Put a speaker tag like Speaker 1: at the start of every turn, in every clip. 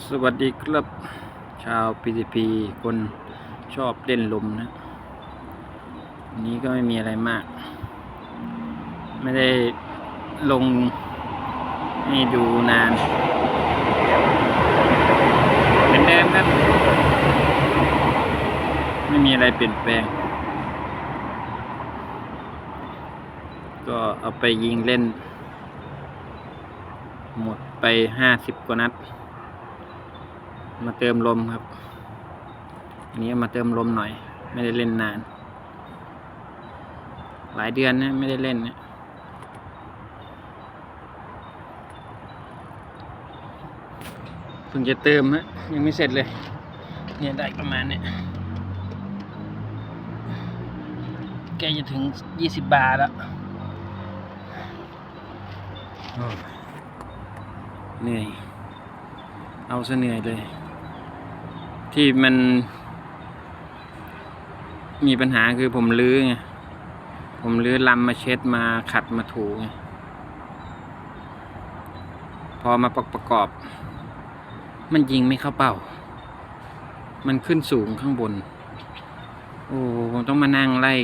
Speaker 1: สวัสดีครับ ชาว PTP คนชอบเล่นลมนะ นี้ก็ไม่มีอะไรมาก ไม่ได้ลงให้ดูนานเหมือนเดิมครับ ไม่มีอะไรเปลี่ยนแปลง ก็เอาไปยิงเล่น หมดไปห้าสิบกว่านัด มาเติมลมครับอันนี้มาเติมลมหน่อย ไม่ได้เล่นนาน หลายเดือนนะไม่ได้เล่นนะเพิ่งจะเติมฮะยังไม่เสร็จเลย เนี่ยได้ประมาณเนี้ยแกจะถึงยี่สิบบาทแล้วเหนื่อย เอาซะเหนื่อยเลย ที่มันมีปัญหาคือผมลื้อไง ผมลื้อลำมาเช็ดมาขัดมาถูไง พอมาประประกอบ มันยิงไม่เข้าเป้า มันขึ้นสูงข้างบน โอ้ผมต้องมานั่งไล่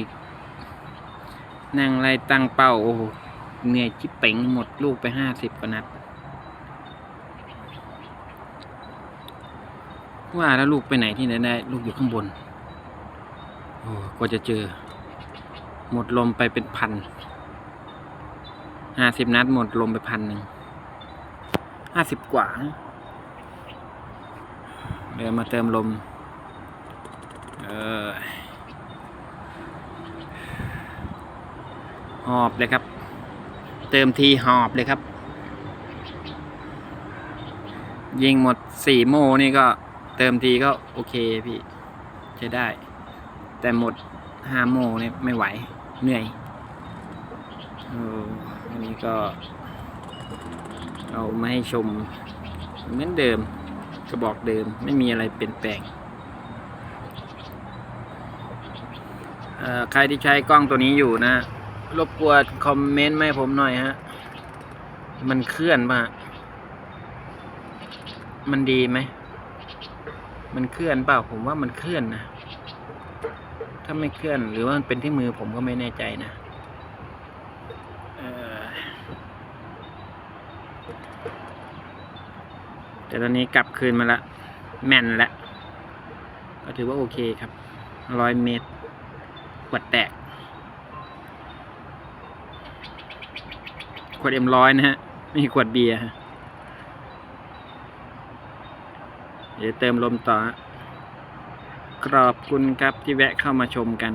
Speaker 1: นั่งไล่ตั้งเป้า โอ้เหนื่อยจิบเป่งหมดลูกไปห้าสิบกว่านัด ว่าแล้วลูกไปไหนที่ไหนได้ลูกอยู่ข้างบนโอ้กว่าจะเจอ หมดลมไปเป็นพันห้าสิบนัดหมดลมไปพันหนึ่งห้าสิบกว่าเดี๋ยวมาเติมลม เออหอบเลยครับ เติมทีหอบเลยครับ ยิงหมดสี่โมนี่ก็ เติมทีก็โอเคพี่ใช้ได้ แต่หมดห้าโมงเนี่ยไม่ไหว เหนื่อยอันนี้ก็ เอามาให้ชม เหมือนเดิมกระบอกเดิมไม่มีอะไรเปลี่ยนแปลงใครที่ใช้กล้องตัวนี้อยู่นะ รบกวนคอมเมนต์มาให้ผมหน่อยฮะ มันเคลื่อนป่ะมันดีไหม มันเคลื่อนเปล่าผมว่ามันเคลื่อนนะ ถ้าไม่เคลื่อนหรือว่ามันเป็นที่มือผมก็ไม่แน่ใจนะเออแต่ตอนนี้กลับคืนมาละแม่นละก็ถือว่าโอเคครับร้อยเมตรขวดแตกขวดเอ็มร้อยนะฮะไม่ขวดเบียร์ฮะ เดี๋ยวเติมลมต่อขอบคุณครับที่แวะเข้ามาชมกัน